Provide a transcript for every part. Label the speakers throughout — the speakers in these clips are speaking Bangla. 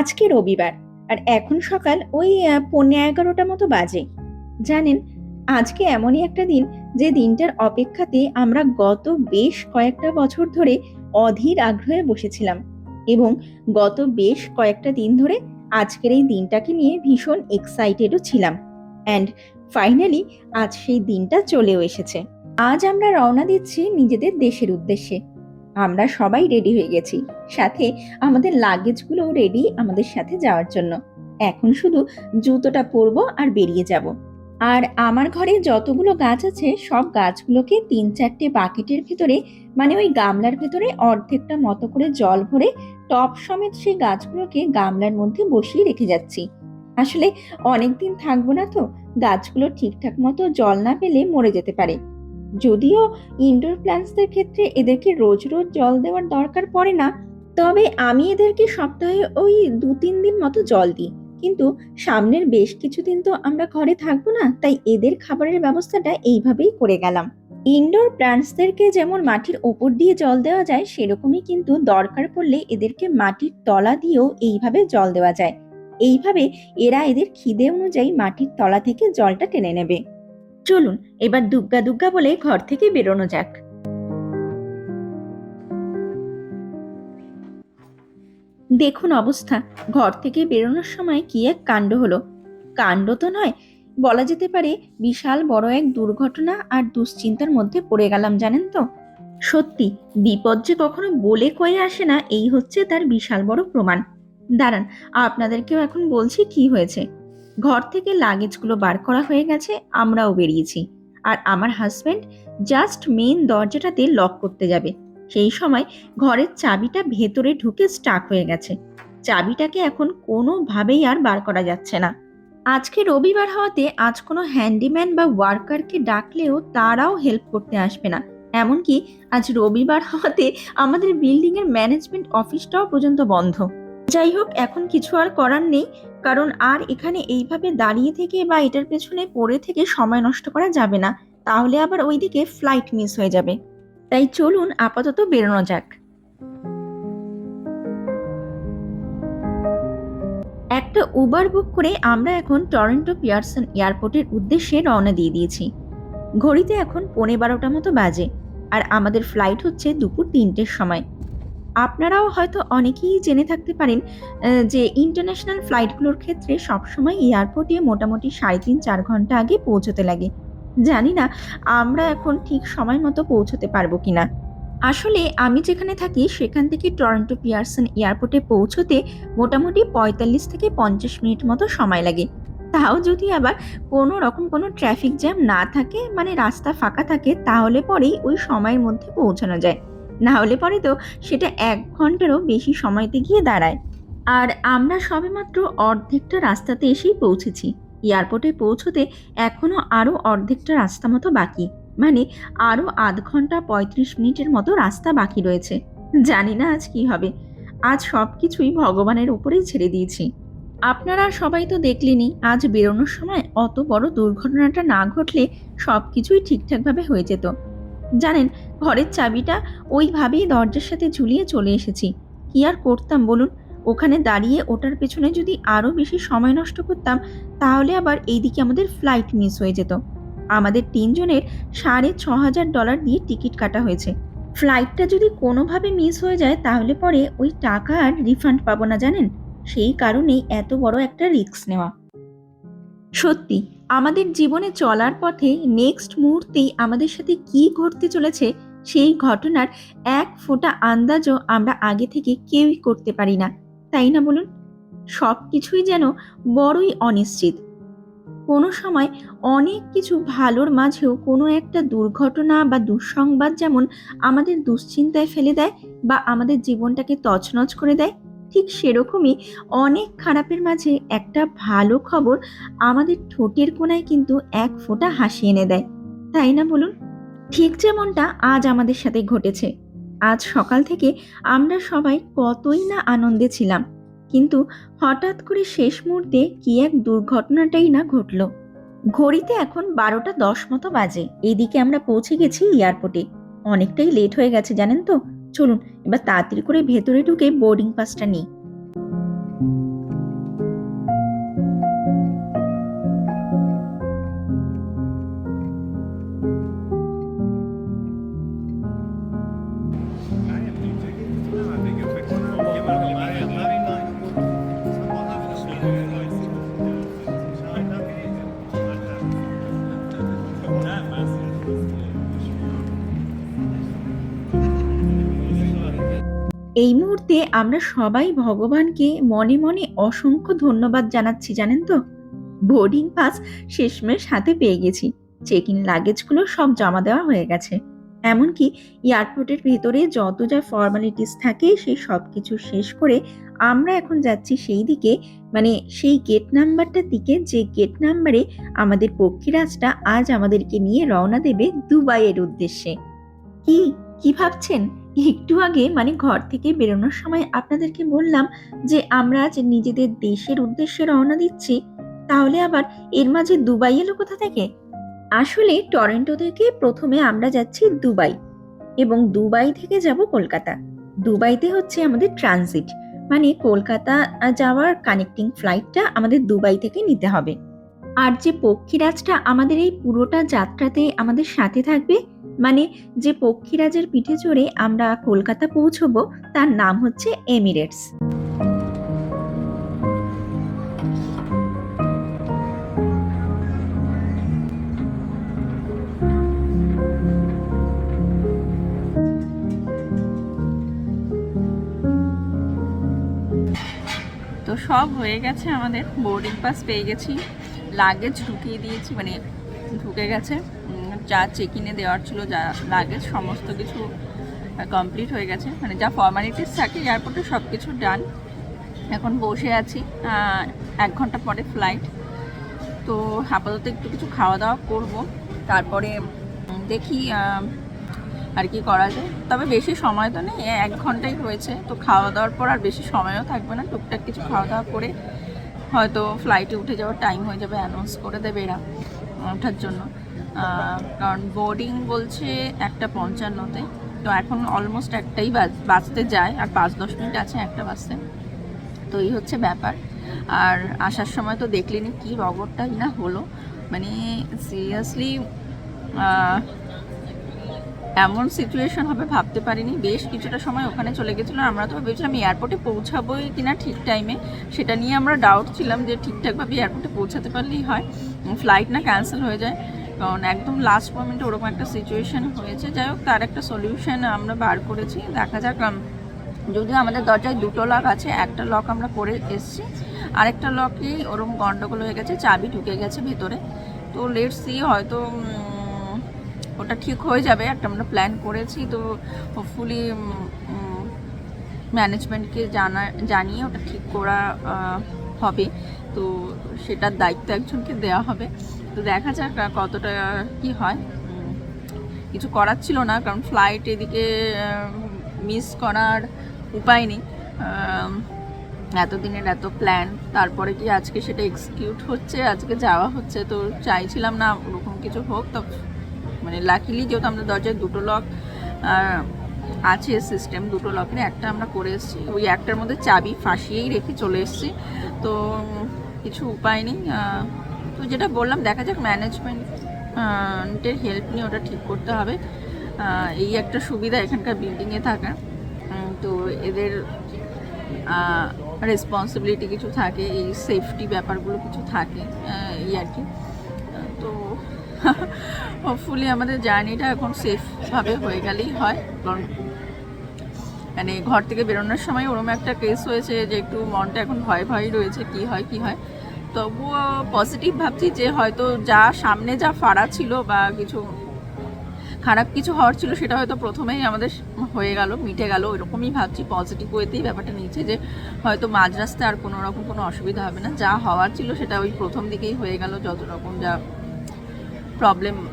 Speaker 1: আজকে রবিবার, আর এখন সকাল ওই পৌনে এগারোটা মতো বাজে। জানেন, আজকে এমনই একটা দিন যে দিনটার অপেক্ষাতে আমরা গত বেশ কয়েকটা বছর ধরে অধীর আগ্রহে বসেছিলাম এবং গত বেশ কয়েকটা দিন ধরে আজকের এই দিনটাকে নিয়ে ভীষণ এক্সাইটেডও ছিলাম। অ্যান্ড ফাইনালি আজ সেই দিনটা চলেও এসেছে। আজ আমরা রওনা দিচ্ছি নিজেদের দেশের উদ্দেশ্যে। আমরা সবাই রেডি হয়ে গেছি। সাথে আমাদের লাগেজগুলোও রেডি আমাদের সাথে যাওয়ার জন্য। এখন শুধু জুতোটা পরবো আর বেরিয়ে যাব। আর আমার ঘরে যতগুলো গাছ আছে, সব গাছগুলোকে তিন চারটে বাকেটের ভেতরে মানে ওই গামলার ভেতরে অর্ধেকটা মতো করে জল ভরে টপ সমেত সেই গাছগুলোকে গামলার মধ্যে বসিয়ে রেখে যাচ্ছি। আসলে অনেক দিন থাকব না তো, গাছগুলো ঠিকঠাক মতো জল না পেলে মরে যেতে পারে। যদিও ইনডোর প্ল্যান্টসদের ক্ষেত্রে এদেরকে রোজ রোজ জল দেওয়ার দরকার পড়ে না, তবে আমি এদেরকে সপ্তাহে ওই দু তিন দিন মতো জল দিই। কিন্তু সামনের বেশ কিছুদিন তো আমরা ঘরে থাকব না, তাই এদের খাবারের ব্যবস্থাটা এইভাবেই করে গেলাম। ইনডোর প্ল্যান্টসদেরকে যেমন মাটির ওপর দিয়ে জল দেওয়া যায়, সেরকমই কিন্তু দরকার পড়লে এদেরকে মাটির তলা দিয়েও এইভাবে জল দেওয়া যায়। এইভাবে এরা এদের খিদে অনুযায়ী মাটির তলা থেকে জলটা টেনে নেবে। চলুন, এবার দুগ্গা দুগ্গা বলে ঘর থেকে বেরোনো যাক। দেখুন অবস্থা, ঘর থেকে বেরোনোর সময় কি এক কাণ্ড হলো। কাণ্ড তো নয়, বলা যেতে পারে বিশাল বড় এক দুর্ঘটনা আর দুশ্চিন্তার মধ্যে পড়ে গেলাম, জানেন তো? সত্যি, বিপদ যে কখনো বলে কয়ে আসে না, এই হচ্ছে তার বিশাল বড় প্রমাণ। দাঁড়ান, আপনাদেরকেও এখন বলছি কি হয়েছে। ঘর থেকে লাগেজগুলো বার করা হয়ে গেছে, আমরাও বেরিয়েছি। আর আমার হাজব্যান্ড জাস্ট মেইন দরজাটাতে লক করতে যাবে। সেই সময় ঘরের চাবিটা ভেতরে ঢুকে স্টাক হয়ে গেছে। চাবিটাকে এখন কোনোভাবেই আর বার করা যাচ্ছে না। আজকে রবিবার হওয়াতে আজ কোনো হ্যান্ডিম্যান বা ওয়ার্কারকে ডাকলেও তারাও হেল্প করতে আসবে না। এমনকি আজ রবিবার হওয়াতে আমাদের বিল্ডিংয়ের ম্যানেজমেন্ট অফিসটাও পর্যন্ত বন্ধ। যাই হোক, এখন কিছু আর করার নেই। কারণ আর এখানে এইভাবে দাঁড়িয়ে থেকে বা এটার পেছনে পড়ে থেকে সময় নষ্ট করা যাবে না। তাহলে আবার ওইদিকে ফ্লাইট মিস হয়ে যাবে। তাই চলুন আপাতত বেরোনো যাক। একটা উবার বুক করে আমরা এখন টরন্টো পিয়ারসন এয়ারপোর্টের উদ্দেশ্যে রওনা দিয়ে দিয়েছি। ঘড়িতে এখন পৌনে বারোটা মতো বাজে। আর আমাদের ফ্লাইট হচ্ছে দুপুর তিনটের সময়। আপনারাও হয়তো অনেকেই জেনে থাকতে পারেন যে ইন্টারন্যাশনাল ফ্লাইটগুলোর ক্ষেত্রে সবসময় এয়ারপোর্টে মোটামুটি সাড়ে তিন, চার ঘণ্টা আগে পৌঁছতে লাগে। জানি না আমরা এখন ঠিক সময় মতো পৌঁছতে পারব কিনা। আসলে আমি যেখানে থাকি, সেখান থেকে টরন্টো পিয়ারসন এয়ারপোর্টে পৌঁছতে মোটামুটি পঁয়তাল্লিশ থেকে পঞ্চাশ মিনিট মতো সময় লাগে। তাও যদি আবার কোনো রকম কোনো ট্রাফিক জ্যাম না থাকে মানে রাস্তা ফাঁকা থাকে, তাহলে পরেই ওই সময়ের মধ্যে পৌঁছানো যায়। না হলে পরে তো সেটা এক ঘন্টারও বেশি সময়তে গিয়ে দাঁড়ায়। আর আমরা সবেমাত্র অর্ধেকটা রাস্তাতে এসেই পৌঁছেছি। এয়ারপোর্টে পৌঁছতে এখনও আরও অর্ধেকটা রাস্তা মতো বাকি। মানে আরও আধ ঘণ্টা পঁয়ত্রিশ মিনিটের মতো রাস্তা বাকি রয়েছে। জানি না আজ কি হবে। আজ সব কিছুই ভগবানের উপরেই ছেড়ে দিয়েছি। আপনারা সবাই তো দেখলেনই, আজ বেরোনোর সময় অত বড় দুর্ঘটনাটা না ঘটলে সব কিছুই ঠিকঠাকভাবে হয়ে যেত। জানেন, ঘরের চাবিটা ওইভাবেই দরজার সাথে ঝুলিয়ে চলে এসেছি। কি আর করতাম বলুন? ওখানে দাঁড়িয়ে ওটার পেছনে যদি আরও বেশি সময় নষ্ট করতাম, তাহলে আবার এইদিকে আমাদের ফ্লাইট মিস হয়ে যেত। আমাদের তিনজনের সাড়ে ছ হাজার ডলার দিয়ে টিকিট কাটা হয়েছে। ফ্লাইটটা যদি কোনোভাবে মিস হয়ে যায়, তাহলে পরে ওই টাকা আর রিফান্ড পাবো না, জানেন? সেই কারণেই এত বড় একটা রিস্ক নেওয়া। সত্যি আমাদের জীবনে চলার পথে নেক্সট মুহূর্তেই আমাদের সাথে কি ঘটতে চলেছে, সেই ঘটনার এক ফোঁটা আন্দাজও আমরা আগে থেকে কেউই করতে পারি না। তাই না বলুন? সব কিছুই যেন বড়ই অনিশ্চিত। কোনো সময় অনেক কিছু ভালোর মাঝেও কোনো একটা দুর্ঘটনা বা দুঃসংবাদ যেমন আমাদের দুশ্চিন্তায় ফেলে দেয় বা আমাদের জীবনটাকে তছনছ করে দেয় ঠিক সেরকমই অনেক খারাপের মাঝে একটা ভালো খবর আমাদের ঠোঁটের কোণায় কিন্তু এক ফোঁটা হাসি এনে দেয়। তাই না বলুন? ঠিক যেমনটা আজ আমাদের সাথে ঘটেছে। আজ সকাল থেকে আমরা সবাই কতই না আনন্দে ছিলাম, কিন্তু হঠাৎ করে শেষ মুহূর্তে কি এক দুর্ঘটনাটাই না ঘটলো। ঘড়িতে এখন বারোটা দশ মতো বাজে। এদিকে আমরা পৌঁছে গেছি এয়ারপোর্টে। অনেকটাই লেট হয়ে গেছে, জানেন তো? চলুন এবার তাড়াতাড়ি করে ভেতরে ঢুকে বোর্ডিং পাসটা নিই। এই মুহূর্তে আমরা সবাই ভগবানকে মনে মনে অসংখ্য ধন্যবাদ জানাচ্ছি, জানেন তো? বোর্ডিং পাস শেষমেশ হাতে পেয়ে গেছি। চেক ইন লাগেজগুলো সব জমা দেওয়া হয়ে গেছে। এমনকি এয়ারপোর্টের ভেতরে যত যা ফর্মালিটিস থাকে, সেই সব কিছু শেষ করে আমরা এখন যাচ্ছি সেই দিকে মানে সেই গেট নাম্বারটার দিকে। যে গেট নাম্বারে আমাদের পক্ষীরাজটা আজ আমাদেরকে নিয়ে রওনা দেবে দুবাইয়ের উদ্দেশ্যে। কি? কি ভাবছেন? একটু আগে মানে ঘর থেকে বেরোনোর সময় আপনাদেরকে বললাম যে আমরা আজ নিজেদের দেশের উদ্দেশ্যে রওনা দিচ্ছি, তাহলে আবার এর মাঝে দুবাই এলো কোথা থেকে? আসলে টরেন্টো থেকে প্রথমে আমরা যাচ্ছি দুবাই এবং দুবাই থেকে যাব কলকাতা। দুবাইতে হচ্ছে আমাদের ট্রানজিট মানে কলকাতা যাওয়ার কানেক্টিং ফ্লাইটটা আমাদের দুবাই থেকে নিতে হবে। আর যে পক্ষীরাজটা আমাদের এই পুরোটা যাত্রাতে আমাদের সাথে থাকবে মানে যে পক্ষীরাজের পিঠে চড়ে আমরা কলকাতা পৌঁছবো, তার নাম হচ্ছে এমিরেটস।
Speaker 2: তো সব হয়ে গেছে আমাদের বোর্ডিং পাস পেয়ে গেছি লাগেজ ঢুকিয়ে দিয়েছি মানে ঢুকে গেছে। যা চেক ইনে দেওয়ার ছিল, যা লাগেজ সমস্ত কিছু কমপ্লিট হয়ে গেছে। মানে যা ফর্মালিটিস থাকে এয়ারপোর্টে সব কিছু ডান এখন বসে আছি এক ঘণ্টা পরে ফ্লাইট তো আপাতত একটু কিছু খাওয়া দাওয়া করব। তারপরে দেখি আর কি করা যায়। তবে বেশি সময় তো নেই এক ঘন্টাই হয়েছে। তো খাওয়া দাওয়ার পর আর বেশি সময়ও থাকবে না, টুকটাক কিছু খাওয়া দাওয়া করে হয়তো ফ্লাইটে উঠে যাওয়ার টাইম হয়ে যাবে অ্যানাউন্স করে দেবে এরা, ওঠার জন্য। কারণ বোর্ডিং বলছে একটা পঞ্চান্নতে। তো এখন অলমোস্ট একটাই বাঁচতে যায়, আর পাঁচ দশ মিনিট আছে একটা বাজতে। তো এই হচ্ছে ব্যাপার। আর আসার সময় তো দেখলেনি কি রগরটাই না হলো। মানে সিরিয়াসলি এমন সিচুয়েশন হবে ভাবতে পারিনি। বেশ কিছুটা সময় ওখানে চলে গেছিল। আমরা তো ভেবেছিলাম এয়ারপোর্টে পৌঁছাবোই কিনা ঠিক টাইমে সেটা নিয়ে আমরা ডাউট ছিলাম যে ঠিকঠাকভাবে এয়ারপোর্টে পৌঁছাতে পারলেই হয়। ফ্লাইট না ক্যান্সেল হয়ে যায়। কারণ একদম লাস্ট মোমেন্টে ওরকম একটা সিচুয়েশন হয়েছে। যাই হোক, তার একটা সলিউশন আমরা বার করেছি। দেখা যাক যদিও আমাদের দরজায় দুটো লক আছে, একটা লক আমরা করে এসেছি। আরেকটা লকেই ওরকম গন্ডগোল হয়ে গেছে, চাবি ঢুকে গেছে ভেতরে। তো লেট সি হয়তো ওটা ঠিক হয়ে যাবে, একটা আমরা প্ল্যান করেছি। তো হোপফুলি ম্যানেজমেন্টকে জানা, জানিয়ে ওটা ঠিক করা হবে। তো সেটার দায়িত্ব একজনকে দেওয়া হবে। তো দেখা যাক কতটা কি হয়। কিছু করার ছিল না, কারণ ফ্লাইট এদিকে মিস করার উপায় নেই। এতদিনের এত প্ল্যান তারপরে কি আজকে সেটা এক্সিকিউট হচ্ছে, আজকে যাওয়া হচ্ছে, তো চাইছিলাম না ওরকম কিছু হোক। তো মানে লাকিলি যেহেতু আমাদের দরজায় দুটো লক আছে সিস্টেম দুটো লকের একটা আমরা করে এসেছি। ওই একটার মধ্যে চাবি ফাঁসিয়েই রেখে চলে এসেছি। তো কিছু উপায় নেই তো যেটা বললাম দেখা যাক ম্যানেজমেন্টের হেল্প নিয়ে ওটা ঠিক করতে হবে। এই একটা সুবিধা এখানকার বিল্ডিংয়ে থাকা। উম, তো এদের রেসপন্সিবিলিটি কিছু থাকে এই সেফটি ব্যাপারগুলো কিছু থাকে এই আর কি। তো হোপফুলি আমাদের জার্নিটা এখন সেফভাবে হয়ে গেলেই হয়। কারণ মানে ঘর থেকে বেরোনোর সময় ওরকম একটা কেস হয়েছে যে একটু মনটা এখন ভয় ভয় রয়েছে কি হয় কি হয়। তবুও পজিটিভ ভাবছি যে হয়তো যা সামনে যা ফাড়া ছিল বা কিছু খারাপ কিছু হওয়ার ছিল সেটা হয়তো প্রথমেই আমাদের হয়ে গেল, মিটে গেল, ওইরকমই ভাবছি পজিটিভ ওয়েতেই ব্যাপারটা নিচ্ছে যে হয়তো মাঝ রাস্তায় আর কোনো রকম কোনো অসুবিধা হবে না। যা হওয়ার ছিল সেটা ওই প্রথম দিকেই হয়ে গেল, যত রকম যা প্রবলেম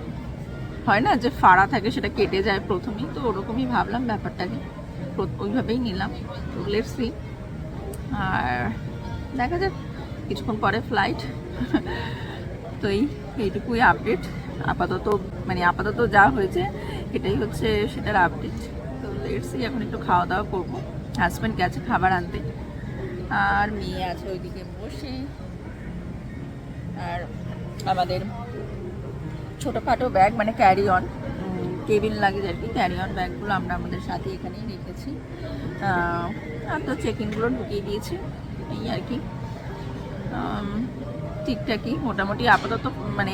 Speaker 2: হয় না যে ফাড়া থাকে সেটা কেটে যায় প্রথমেই, তো ওরকমই ভাবলাম ব্যাপারটাকে, প্র- ওইভাবেই নিলাম লেটস আর দেখা যাক। কিছুক্ষণ পরে ফ্লাইট তো এই, এইটুকুই আপডেট আপাতত মানে আপাতত যা হয়েছে, এটাই হচ্ছে সেটার আপডেট তো লেটসি এখন একটু খাওয়া দাওয়া করব। হাজব্যান্ড গেছে খাবার আনতে। আর মেয়ে আছে ওইদিকে বসে। আর আমাদের ছোটোখাটো ব্যাগ মানে ক্যারি অন কেবিন লাগেজ আর কি ক্যারি অন ব্যাগগুলো আমরা আমাদের সাথে এখানেই রেখেছি। আর তো চেক ইনগুলো ঢুকিয়ে দিয়েছি। এই আর কি। ঠিকঠাকই। মোটামুটি আপাতত মানে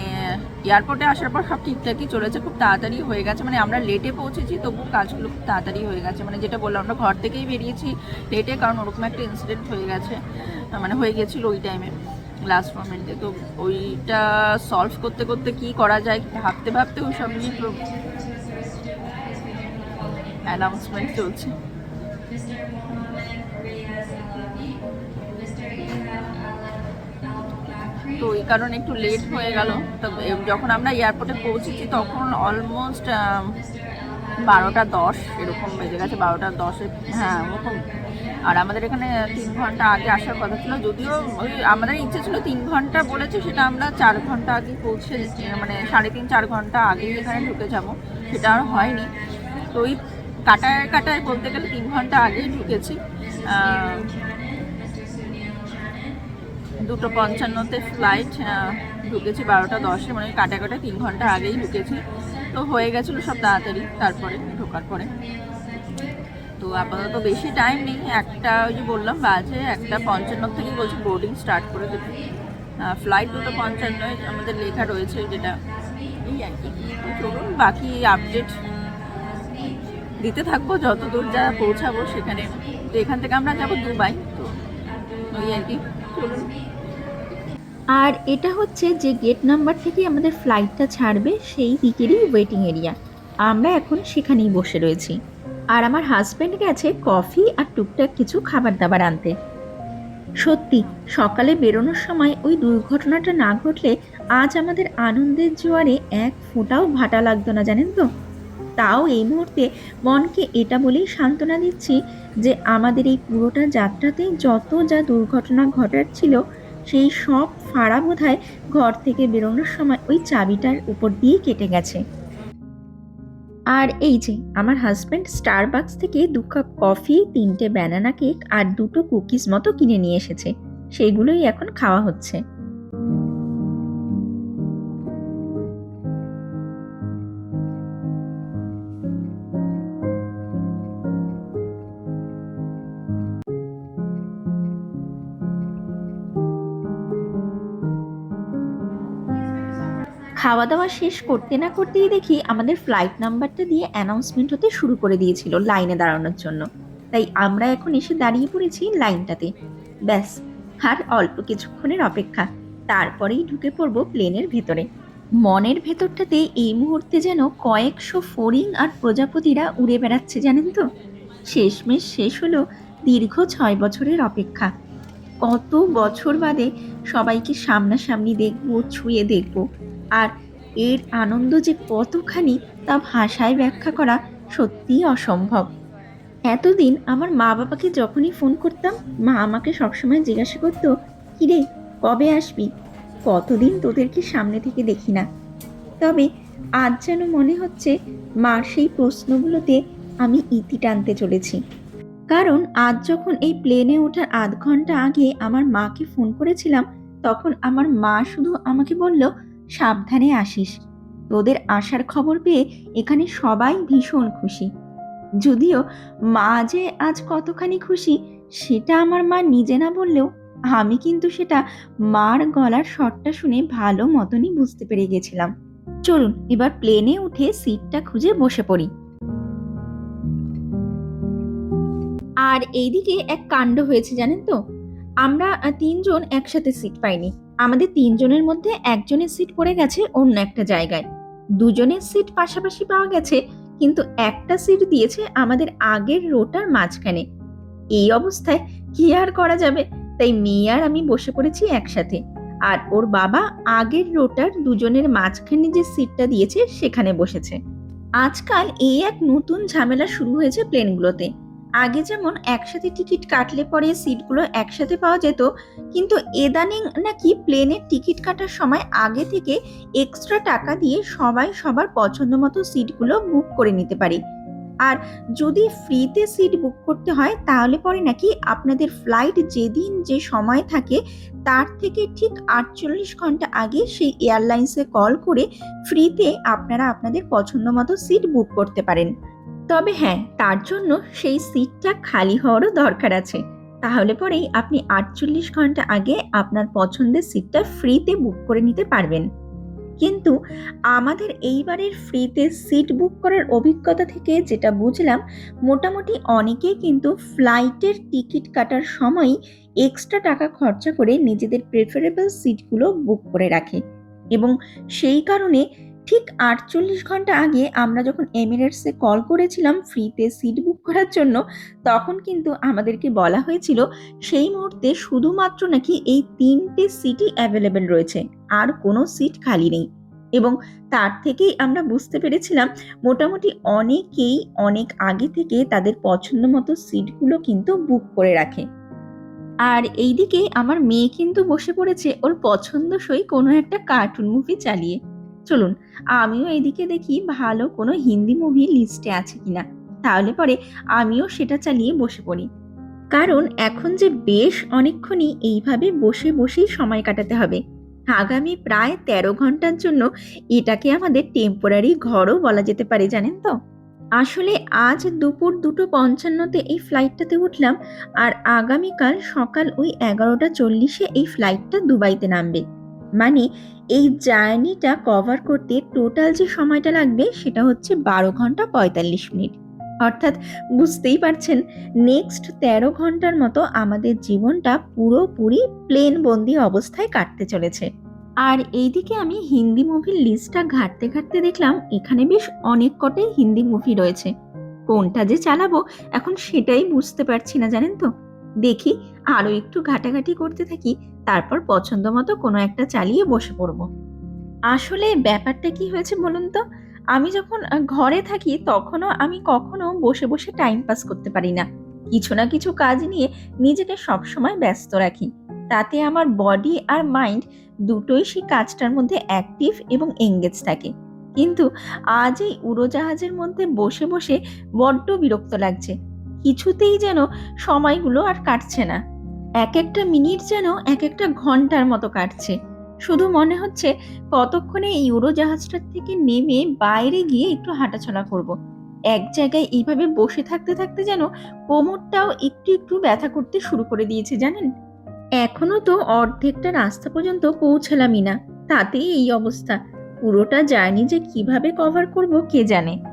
Speaker 2: এয়ারপোর্টে আসার পর সব ঠিকঠাকই চলেছে, খুব তাড়াতাড়ি হয়ে গেছে। মানে আমরা লেটে পৌঁছেছি, তবু কাজগুলো খুব তাড়াতাড়ি হয়ে গেছে। মানে যেটা বললাম, আমরা ঘর থেকেই বেরিয়েছি লেটে কারণ ওরকম একটা ইনসিডেন্ট হয়ে গেছে। মানে হয়ে গেছিল ওই টাইমে লাস্ট মোমেন্টে তো ওইটা সলভ করতে করতে কি করা যায়, ভাবতে ভাবতে ওই সব নিয়ে অ্যানাউন্সমেন্ট চলছে। তো এই কারণে একটু লেট হয়ে গেল। তো যখন আমরা এয়ারপোর্টে পৌঁছেছি, তখন অলমোস্ট বারোটা দশ, এরকম বেজে গেছে, বারোটা দশে হ্যাঁ ওরকম। আর আমাদের এখানে তিন ঘণ্টা আগে আসার কথা ছিল, যদিও ওই আমাদের ইচ্ছে ছিল তিন ঘণ্টা বলেছে, সেটা আমরা চার ঘণ্টা আগে পৌঁছে মানে সাড়ে তিন, চার ঘণ্টা আগেই এখানে ঢুকে যাব, সেটা আর হয়নি। তো ওই কাটায় কাটায় বলতে গেলে তিন ঘণ্টা আগেই ঢুকেছি। দুটো পঞ্চান্নতে ফ্লাইট ঢুকেছি বারোটা দশে মানে কাটা কাটা তিন ঘণ্টা আগেই ঢুকেছি। তো হয়ে গেছিল সব তাড়াতাড়ি, তারপরে ঢোকার পরে। তো আপাতত বেশি টাইম নেই, একটা ওই যে বললাম বাজে, একটা পঞ্চান্ন থেকে বলছি বোর্ডিং স্টার্ট করে দেবে। ফ্লাইট দুটো পঞ্চান্নয় আমাদের লেখা রয়েছে যেটা। এই আর কি চলুন, বাকি আপডেট দিতে থাকব যত দূর যা পৌঁছাবো সেখানে। তো এখান থেকে আমরা যাব দুবাই, তো ওই আর কি।
Speaker 1: আর এটা হচ্ছে যে গেট নাম্বার থেকে আমাদের ফ্লাইটটা ছাড়বে, সেই দিকেরই ওয়েটিং এরিয়া আমরা এখন সেখানেই বসে রয়েছি। আর আমার হাজব্যান্ড গেছে কফি আর টুকটাক কিছু খাবার দাবার আনতে। সত্যি, সকালে বেরোনোর সময় ওই দুর্ঘটনাটা না ঘটলে আজ আমাদের আনন্দের জোয়ারে এক ফোঁটাও ভাটা লাগতো না, জানেন তো? তাও এই মুহূর্তে মনকে এটা বলেই সান্ত্বনা দিচ্ছি যে আমাদের এই পুরোটা যাত্রাতে যত যা দুর্ঘটনা ঘটার ছিল সেই সব ফাড়া বোধহয় ঘর থেকে বেরোনোর সময় ওই চাবিটার উপর দিয়ে কেটে গেছে। আর এই যে, আমার হাজব্যান্ড স্টারবাক্স থেকে দু কাপ কফি তিনটে ব্যানানা কেক আর দুটো কুকিজ মতো কিনে নিয়ে এসেছে। সেইগুলোই এখন খাওয়া হচ্ছে। খাওয়া দাওয়া শেষ করতে না করতেই দেখি আমাদের ফ্লাইট নাম্বারটা দিয়ে অ্যানাউন্সমেন্ট হতে শুরু করে দিয়েছিল লাইনে দাঁড়ানোর জন্য। তাই আমরা এখন এসে দাঁড়িয়ে পড়েছি লাইনটাতে ব্যাস, আর অল্প কিছুক্ষণের অপেক্ষা। তারপরেই ঢুকে পড়ব প্লেনের ভেতরে। মনের ভেতরটাতে এই মুহূর্তে যেন কয়েকশো ফড়িং আর প্রজাপতিরা উড়ে বেড়াচ্ছে, জানেন তো? শেষমেশ শেষ হলো দীর্ঘ ছয় বছরের অপেক্ষা। কত বছর বাদে সবাইকে সামনাসামনি দেখব, ছুঁয়ে দেখব। আর এর আনন্দ যে কতখানি তা ভাষায় ব্যাখ্যা করা সত্যিই অসম্ভব। এতদিন আমার মা বাবাকে যখনই ফোন করতাম, মা আমাকে সবসময় জিজ্ঞাসা করতো, কিরে, কবে আসবি? কতদিন তোদেরকে সামনে থেকে দেখি না? তবে আজ যেন মনে হচ্ছে মার সেই প্রশ্নগুলোতে আমি ইতি টানতে চলেছি। কারণ আজ যখন এই প্লেনে ওঠার আধ ঘণ্টা আগে আমার মাকে ফোন করেছিলাম, তখন আমার মা শুধু আমাকে বলল সাবধানে আসিস। তোদের আসার খবর পেয়ে এখানে সবাই ভীষণ খুশি। যদিও মা যে আজ কতখানি খুশি, সেটা আমার মা নিজে না বললেও আমি কিন্তু সেটা মার গলার শটটা শুনে ভালো মতনই বুঝতে পেরে গেছিলাম। চলুন, এবার প্লেনে উঠে সিটটা খুঁজে বসে পড়ি। আর এইদিকে এক কাণ্ড হয়েছে জানেন তো? আমরা তিনজন একসাথে সিট পাইনি। আমাদের তিনজনের মধ্যে একজনের সিট পড়ে গেছে অন্য একটা জায়গায়। দুজনের সিট পাশাপাশি পাওয়া গেছে, কিন্তু একটা সিট দিয়েছে আমাদের আগের রোটার মাঝখানে। এই অবস্থায় কি আর করা যাবে? তাই মেয়ে আর আমি বসে পড়েছি একসাথে। আর ওর বাবা আগের রোটার দুজনের মাঝখানে যে সিটটা দিয়েছে সেখানে বসেছে। আজকাল এই এক নতুন ঝামেলা শুরু হয়েছে প্লেনগুলোতে আগে যেমন একসাথে টিকিট কাটলে পরে সিটগুলো একসাথে পাওয়া যেত, কিন্তু এদানিং নাকি প্লেনের টিকিট কাটার সময় আগে থেকে এক্সট্রা টাকা দিয়ে সবাই সবার পছন্দ মতো সিটগুলো বুক করে নিতে পারে। আর যদি ফ্রিতে সিট বুক করতে হয়, তাহলে পরে নাকি আপনাদের ফ্লাইট যেদিন যে সময় থাকে, তার থেকে ঠিক আটচল্লিশ ঘণ্টা আগে সেই এয়ারলাইন্সে কল করে ফ্রিতে আপনারা আপনাদের পছন্দ মতো সিট বুক করতে পারেন। তবে হ্যাঁ তার জন্য সেই সিটটা খালি হওয়ারও দরকার আছে। তাহলে পরেই আপনি আটচল্লিশ ঘণ্টা আগে আপনার পছন্দের সিটটা ফ্রিতে বুক করে নিতে পারবেন। কিন্তু আমাদের এইবারের ফ্রিতে সিট বুক করার অভিজ্ঞতা থেকে যেটা বুঝলাম, মোটামুটি অনেকেই কিন্তু ফ্লাইটের টিকিট কাটার সময় এক্সট্রা টাকা খরচা করে নিজেদের প্রেফারেবল সিটগুলো বুক করে রাখে। এবং সেই কারণে ঠিক আটচল্লিশ ঘণ্টা আগে আমরা যখন এমিরেটসে কল করেছিলাম ফ্রিতে সিট বুক করার জন্য, তখন কিন্তু আমাদেরকে বলা হয়েছিল সেই মুহূর্তে শুধুমাত্র নাকি এই তিনটে সিটই অ্যাভেলেবেল রয়েছে, আর কোনো সিট খালি নেই। এবং তার থেকেই আমরা বুঝতে পেরেছিলাম মোটামুটি অনেকেই অনেক আগে থেকে তাদের পছন্দ মতো সিটগুলো কিন্তু বুক করে রাখে। আর এইদিকে আমার মেয়ে কিন্তু বসে পড়েছে ওর পছন্দসই কোনো একটা কার্টুন মুভি চালিয়ে। চলুন, আমিও এদিকে দেখি ভালো কোনো হিন্দি মুভি লিস্টে আছে কিনা। তাহলে পরে আমিও সেটা চালিয়ে বসে পড়ি। কারণ এখন যে বেশ অনেকক্ষণই এইভাবে বসে বসেই সময় কাটাতে হবে। আগামী প্রায় তেরো ঘণ্টার জন্য এটাকে আমাদের টেম্পোরারি ঘরও বলা যেতে পারে, জানেন তো? আসলে আজ দুপুর দুটো পঞ্চান্নতে এই ফ্লাইটটাতে উঠলাম আর আগামীকাল সকাল ওই এগারোটা চল্লিশে এই ফ্লাইটটা দুবাইতে নামবে। মানে এই জার্নিটা কভার করতে টোটাল যে সময়টা লাগবে সেটা হচ্ছে বারো ঘণ্টা পঁয়তাল্লিশ মিনিট। অর্থাৎ বুঝতেই পারছেন নেক্সট তেরো ঘণ্টার মতো আমাদের জীবনটা পুরোপুরি প্লেন বন্দি অবস্থায় কাটতে চলেছে। আর এইদিকে আমি হিন্দি মুভির লিস্টটা ঘাটতে ঘাটতে দেখলাম, এখানে বেশ অনেক কটাই হিন্দি মুভি রয়েছে। কোনটা যে চালাবো, এখন সেটাই বুঝতে পারছি না, জানেন তো? দেখি আরও একটু ঘাটাঘাটি করতে থাকি, তারপর পছন্দ মতো কোনো একটা চালিয়ে বসে পড়ব। আসলে ব্যাপারটা কি হয়েছে বলুন তো? আমি যখন ঘরে থাকি তখনও আমি কখনো বসে বসে টাইম পাস করতে পারি না। কিছু না কিছু কাজ নিয়ে নিজেকে সবসময় ব্যস্ত রাখি। তাতে আমার বডি আর মাইন্ড দুটোই সেই কাজটার মধ্যে অ্যাক্টিভ এবং এঙ্গেজ থাকে। কিন্তু আজ এই উড়োজাহাজের মধ্যে বসে বসে বড্ড বিরক্ত লাগছে। কিছুতেই যেন সময়গুলো আর কাটছে না। এক একটা মিনিট যেন এক একটা ঘণ্টার মতো কাটছে। শুধু মনে হচ্ছে কতক্ষণে এই উড়োজাহাজটার থেকে নেমে বাইরে গিয়ে একটু হাঁটাচলা করব। এক জায়গায় এইভাবে বসে থাকতে থাকতে যেন কোমরটাও একটু একটু ব্যথা করতে শুরু করে দিয়েছে, জানেন? এখনও তো অর্ধেকটা রাস্তা পর্যন্ত পৌঁছালামই না, তাতেই এই অবস্থা। পুরোটা জার্নি যে কীভাবে কভার করব কে জানে?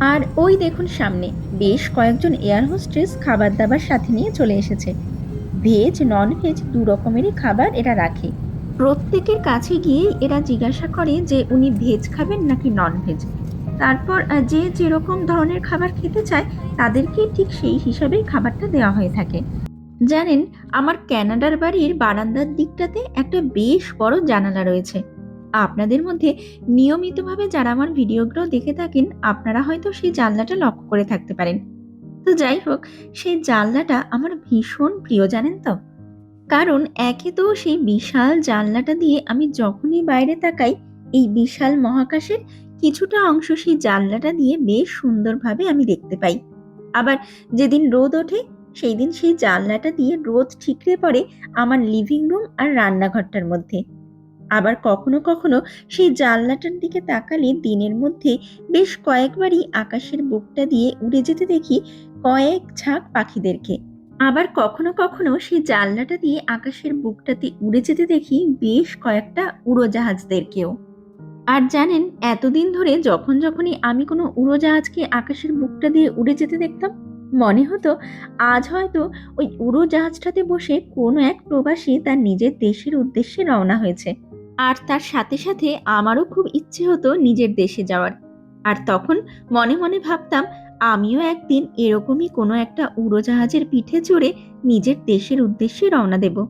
Speaker 1: আর ওই দেখুন সামনে, বেশ কয়েকজন এয়ার হোস্টেস খাবার দাবার সাথে নিয়ে চলে এসেছে। ভেজ নন ভেজ দু রকমেরই খাবার এরা রাখে। প্রত্যেকের কাছে গিয়েই এরা জিজ্ঞাসা করে যে উনি ভেজ খাবেন নাকি নন ভেজ তারপর যে যেরকম ধরনের খাবার খেতে চায়, তাদেরকে ঠিক সেই হিসাবেই খাবারটা দেওয়া হয়ে থাকে। জানেন, আমার ক্যানাডার বাড়ির বারান্দার দিকটাতে একটা বেশ বড় জানালা রয়েছে। আপনাদের মধ্যে নিয়মিতভাবে যারা আমার ভিডিওগুলো দেখে থাকেন, আপনারা হয়তো সেই জানলাটা লক্ষ্য করে থাকতে পারেন। তো যাই হোক, সেই জানলাটা আমার ভীষণ প্রিয়, জানেন তো? কারণ একে তো সেই বিশাল জানলাটা দিয়ে আমি যখনই বাইরে তাকাই, এই বিশাল মহাকাশের কিছুটা অংশ সেই জানলাটা দিয়ে বেশ সুন্দরভাবে আমি দেখতে পাই। আবার যেদিন রোদ ওঠে সেই দিন সেই জানলাটা দিয়ে রোদ ঠিকরে পড়ে আমার লিভিং রুম আর রান্নাঘরটার মধ্যে। আবার কখনো কখনো সেই জানলাটার দিকে তাকালে দিনের মধ্যে বেশ কয়েকবারই আকাশের বুকটা দিয়ে উড়ে যেতে দেখি কয়েক ঝাঁক পাখিদেরকে। আবার কখনো কখনো সেই জানলাটা দিয়ে আকাশের বুকটাতে উড়ে যেতে দেখি বেশ কয়েকটা উড়োজাহাজদেরকেও। আর জানেন, এতদিন ধরে যখন যখনই আমি কোনো উড়োজাহাজকে আকাশের বুকটা দিয়ে উড়ে যেতে দেখতাম, মনে হতো আজ হয়তো ওই উড়োজাহাজটাতে বসে কোনো এক প্রবাসী তার নিজের দেশের উদ্দেশ্যে রওনা হয়েছে। আর তার সাথে সাথে আমারও খুব ইচ্ছে হতো নিজের দেশে যাওয়ার। আর তখন মনে মনে ভাবতাম, আমিও একদিন এরকমই কোনো একটা উড়োজাহাজের পিঠে চড়ে নিজের দেশের উদ্দেশ্যে রওনা দেব।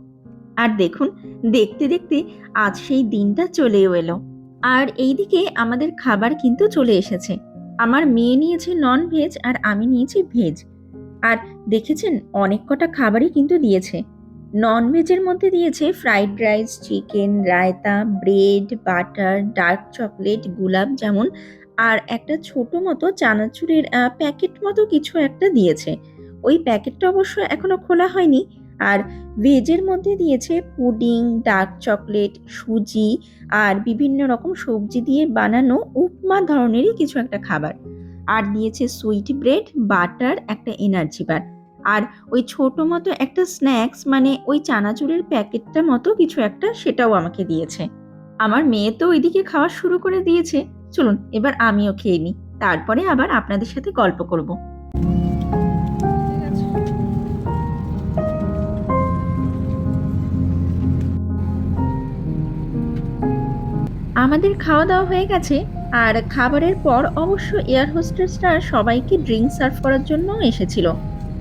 Speaker 1: আর দেখুন, দেখতে দেখতে আজ সেই দিনটা চলেও এলো। আর এইদিকে আমাদের খাবার কিন্তু চলে এসেছে। আমার মেয়ে নিয়েছে নন ভেজ আর আমি নিয়েছি ভেজ আর দেখেছেন, অনেক কটা খাবারই কিন্তু দিয়েছে। নন ভেজের মধ্যে দিয়েছে fried rice chicken raita bread butter dark chocolate gulab যেমন আর একটা ছোট মতো চানাচুরের প্যাকেট মতো কিছু একটা দিয়েছে। ওই প্যাকেটটা অবশ্য এখনও খোলা হয়নি। আর ভেজের মধ্যে দিয়েছে পুডিং ডার্ক চকলেট সুজি আর বিভিন্ন রকম সবজি দিয়ে বানানো উপমা ধরনেরই কিছু একটা খাবার। আর দিয়েছে সুইট ব্রেড বাটার একটা এনার্জি বার আর ওই ছোট মতো একটা স্ন্যাক্স মানে ওই চানাচুরের প্যাকেটটা মতো কিছু একটা সেটাও আমাকে দিয়েছে। আমার মেয়ে তো ওইদিকে খাওয়া শুরু করে দিয়েছে। চলুন, এবার আমিও খেয়ে নিই। তারপরে আবার আপনাদের সাথে গল্প করব। আমাদের খাওয়া দাওয়া হয়ে গেছে। আর খাবারের পর অবশ্য এয়ার হোস্টেসরা সবাইকে ড্রিঙ্ক সার্ভ করার জন্য এসেছিল।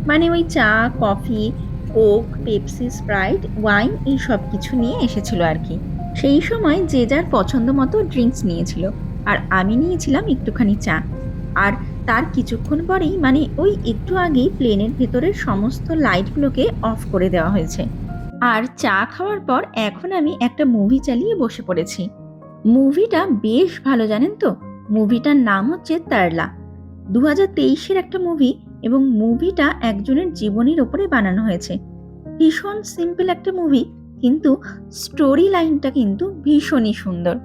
Speaker 1: মানে ওই চা, coffee, Coke, Pepsi, Sprite, wine এই সব কিছু নিয়ে এসেছিল আর কি। সেই সময় যে যার পছন্দ মতো ড্রিঙ্কস নিয়েছিল আর আমি নিয়েছিলাম একটুখানি চা। আর তার কিছুক্ষণ পরেই মানে ওই একটু আগেই প্লেনের ভেতরের সমস্ত লাইটগুলোকে অফ করে দেওয়া হয়েছে। আর চা খাওয়ার পর এখন আমি একটা মুভি চালিয়ে বসে পড়েছি। মুভিটা বেশ ভালো জানেন তো? মুভিটার নাম হচ্ছে তারলা। দু হাজার তেইশের একটা মুভি এবং মুভিটা একজনের জীবনের ওপরে বানানো হয়েছে। ভীষণ সিম্পল একটা মুভি কিন্তু স্টোরি লাইনটা কিন্তু ভীষণই সুন্দর।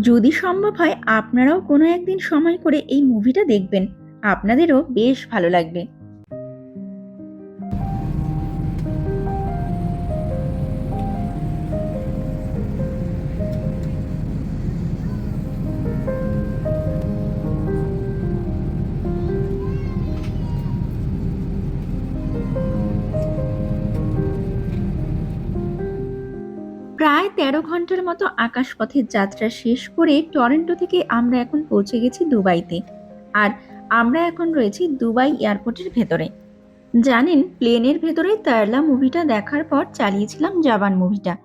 Speaker 1: যদি সম্ভব হয়, আপনারাও কোনো একদিন সময় করে এই মুভিটা দেখবেন। আপনাদেরও বেশ ভালো লাগবে। ঘণ্টার মতো আকাশপথের যাত্রা শেষ করে টরেন্টো থেকে আমরা এখন পৌঁছে গেছি দুবাইতে। আর আমরা এখন রয়েছি দুবাই এয়ারপোর্টের ভেতরে। জানেন, প্লেনের ভেতরে তারলা মুভিটা দেখার পর চালিয়েছিলাম জাবান মুভিটা।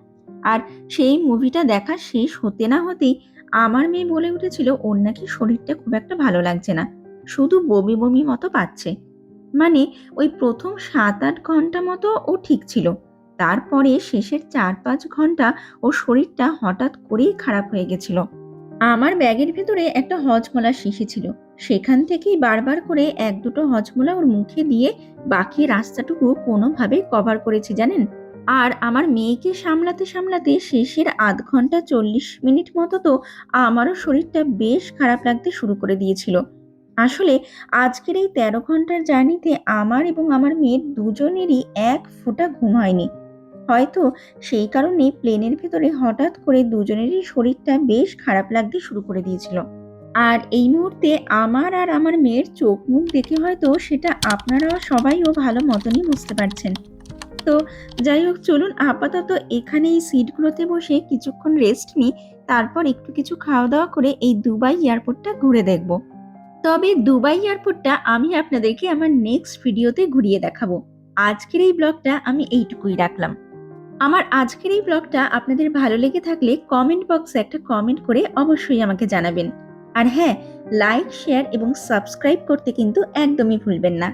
Speaker 1: আর সেই মুভিটা দেখা শেষ হতে না হতেই আমার মেয়ে বলে উঠেছিল, ওর নাকি শরীরটা খুব একটা ভালো লাগছে না। শুধু বমি বমি মতো পাচ্ছে। মানে ওই প্রথম সাত আট ঘণ্টা মতো ও ঠিক ছিল। তারপরে শেষের চার পাঁচ ঘণ্টা ওর শরীরটা হঠাৎ করেই খারাপ হয়ে গেছিল। আমার ব্যাগের ভেতরে একটা হজমলা শিশি ছিল। সেখান থেকেই বারবার করে এক দুটো হজমলা ওর মুখে দিয়ে বাকি রাস্তাটুকু কোনোভাবে কভার করেছি, জানেন? আর আমার মেয়েকে সামলাতে সামলাতে শেষের আধ ঘণ্টা চল্লিশ মিনিট মতো তো আমারও শরীরটা বেশ খারাপ লাগতে শুরু করে দিয়েছিল। আসলে আজকের এই তেরো ঘণ্টার জার্নিতে আমার এবং আমার মেয়ের দুজনেরই এক ফোঁটা ঘুম হয়নি। হয়তো সেই কারণে প্লেনের ভেতরে হঠাৎ করে দুজনেরই শরীরটা বেশ খারাপ লাগতে শুরু করে দিয়েছিল। আর এই মুহূর্তে আমার আর আমার মেয়ের চোখ মুখ দেখে হয়তো সেটা আপনারাও সবাইও ভালো মতনই বুঝতে পারছেন। তো যাই হোক, চলুন আপাতত এখানে এই সিটগুলোতে বসে কিছুক্ষণ রেস্ট নিই, তারপর একটু কিছু খাওয়া দাওয়া করে এই দুবাই এয়ারপোর্টটা ঘুরে দেখব। তবে দুবাই এয়ারপোর্টটা আমি আপনাদেরকে আমার নেক্সট ভিডিওতে ঘুরিয়ে দেখাবো। আজকের এই ব্লগটা আমি এইটুকুই রাখলাম। আমার আজকের এই ব্লগটা আপনাদের ভালো লেগে থাকলে কমেন্ট বক্সে একটা কমেন্ট করে অবশ্যই আমাকে জানাবেন। আর হ্যাঁ লাইক শেয়ার এবং সাবস্ক্রাইব করতে কিন্তু একদমই ভুলবেন না।